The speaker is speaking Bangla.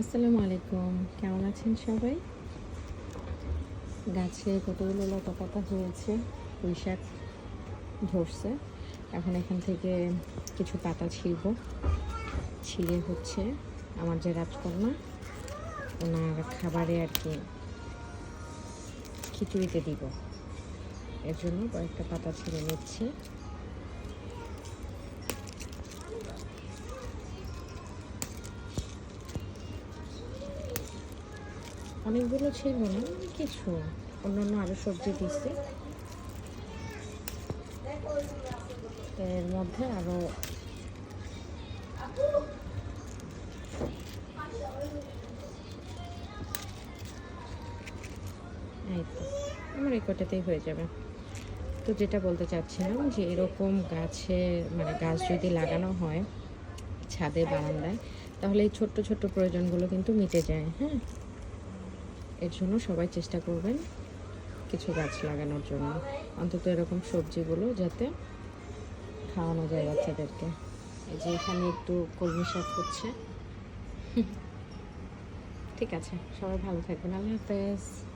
আসসালামু আলাইকুম। কেমন আছেন সবাই? গাছে কতগুলো লতা পাতা হয়েছে? পুঁই শাক ধরছে। এখন এখান থেকে কিছু পাতা ছিলব ছিঁড়ে হচ্ছে আমার যে রাজকন্যা। ওনার খাবারে আর কি খিচুড়িতে দিব। এর জন্য কয়েকটা পাতা ছিঁড়ে নিচ্ছি। অনেকগুলো ছিল না কিছু। অন্যান্য আরও সবজি দিছি। এর মধ্যে আরও এই তো, আমার এই কটাতেই হয়ে যাবে। তো যেটা বলতে চাচ্ছিলাম যে এরকম গাছে মানে গাছ যদি লাগানো হয়, ছাদে বারান্দায়, তাহলে এই ছোট্ট ছোট্ট প্রয়োজনগুলো কিন্তু মিটে যায় হ্যাঁ? এর জন্য সবাই চেষ্টা করবেন কিছু গাছ লাগানোর জন্য। অন্তত এরকম সবজিগুলো যাতে খাওয়ানো যায় বাচ্চাদেরকে। এই যে এখানে একটু কলমি শাক হচ্ছে। ঠিক আছে, সবাই ভালো থাকবেন। আল্লাহ হাফেজ।